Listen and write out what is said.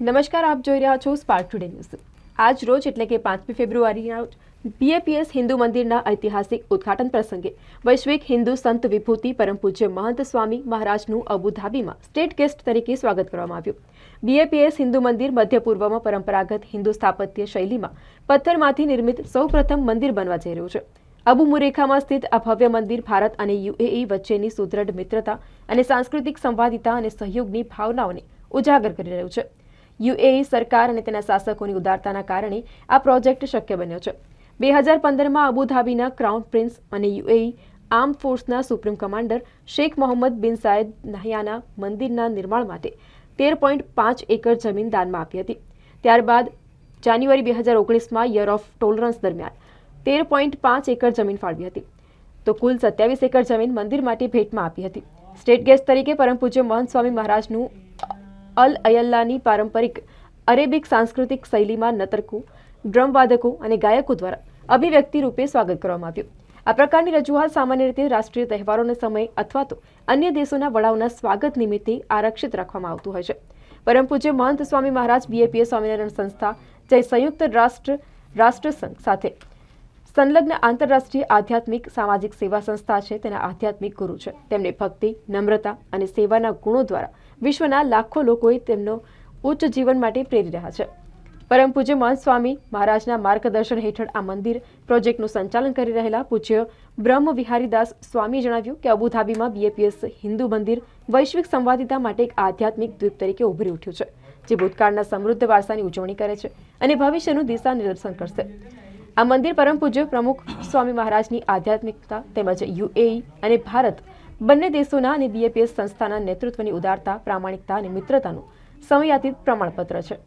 નમસ્કાર, આપ જોઈ રહ્યા છો સ્પાર્ક ટુડે ન્યૂઝ આજ રોજ એટલે કે પાંચમી ફેબ્રુઆરીના બીએપીએસ હિન્દુ મંદિરના ઐતિહાસિક ઉદ્ઘાટન પ્રસંગે વૈશ્વિક હિન્દુ સંત વિભૂતિ પરમ પૂજ્ય મહંત સ્વામી મહારાજનું અબુધાબીમાં સ્ટેટ ગેસ્ટ તરીકે સ્વાગત કરવામાં આવ્યું. બીએપીએસ હિન્દુ મંદિર મધ્ય પૂર્વમાં પરંપરાગત હિન્દુ સ્થાપત્ય શૈલીમાં પથ્થરમાંથી નિર્મિત સૌપ્રથમ મંદિર બનવા જઈ રહ્યું છે. અબુ મુરેખામાં સ્થિત આ ભવ્ય મંદિર ભારત અને યુએઈ વચ્ચેની સુદૃઢ મિત્રતા અને સાંસ્કૃતિક સંવાદિતા અને સહયોગની ભાવનાઓને ઉજાગર કરી રહ્યું છે. યુએઈ સરકાર અને તેના શાસકોની ઉદારતાના કારણે આ પ્રોજેક્ટ શક્ય બન્યો છે. બે હજાર પંદરમાં અબુધાબીના ક્રાઉન પ્રિન્સ અને યુએઈ આર્મ ફોર્સના supreme commander Sheikh Mohammed bin Zayed નહયાના મંદિરના નિર્માણ માટે તેર પોઈન્ટ પાંચ એકર જમીન દાનમાં આપી હતી. ત્યારબાદ જાન્યુઆરી બે હજાર ઓગણીસમાં યર ઓફ ટોલરન્સ દરમિયાન તેર પોઈન્ટ પાંચ એકર જમીન ફાળવી હતી. તો કુલ સત્યાવીસ એકર જમીન મંદિર માટે ભેટમાં આપી હતી. સ્ટેટ ગેસ્ટ તરીકે પરમ પૂજ્ય મહંત સ્વામી મહારાજનું અલ અયલ્લાની પારંપરિક અરેબિક સાંસ્કૃતિક શૈલીમાં નતરકો, ડ્રમવાદકો અને ગાયકો દ્વારા અભિવ્યક્તિ રૂપે સ્વાગત કરવામાં આવ્યું. આ પ્રકારની રજૂઆત સામાન્ય રીતે રાષ્ટ્રીય તહેવારોના સમય અથવા તો અન્ય દેશોના વડાઓના સ્વાગત નિમિત્તે આરક્ષિત રાખવામાં આવતું હોય છે. પરમ પૂજ્ય મહંત સ્વામી મહારાજ બીએપીએ સ્વામિનારાયણ સંસ્થા જે સંયુક્ત રાષ્ટ્ર, રાષ્ટ્રસંઘ સાથે સંલગ્ન આંતરરાષ્ટ્રીય આધ્યાત્મિક સામાજિક સેવા સંસ્થા છે, તેના આધ્યાત્મિક ગુરુ છે. તેમને ભક્તિ, નમ્રતા અને સેવાના ગુણો દ્વારા વિશ્વના લાખો લોકોએ તેમનો ઉચ્ચ જીવન માટે પ્રેરી રહ્યા છે. પરમ પૂજ્ય મહંત સ્વામી મહારાજના માર્ગદર્શન હેઠળ આ મંદિર પ્રોજેક્ટનું સંચાલન કરી રહેલા પૂજ્ય બ્રહ્મ વિહારીદાસ સ્વામીએ જણાવ્યું કે અબુધાબીમાં બીએપીએસ હિન્દુ મંદિર વૈશ્વિક સંવાદિતા માટે એક આધ્યાત્મિક દ્વીપ તરીકે ઉભરી ઉઠ્યું છે, જે ભૂતકાળના સમૃદ્ધ વારસાની ઉજવણી કરે છે અને ભવિષ્યનું દિશા નિદર્શન કરશે. આ મંદિર પરમ પૂજ્ય પ્રમુખ સ્વામી મહારાજની આધ્યાત્મિકતા તેમજ યુએઈ અને ભારત બંને દેશોના અને બીએપીએસ સંસ્થાના નેતૃત્વની ઉદારતા, પ્રામાણિકતા અને મિત્રતાનું સમયાતીત પ્રમાણપત્ર છે.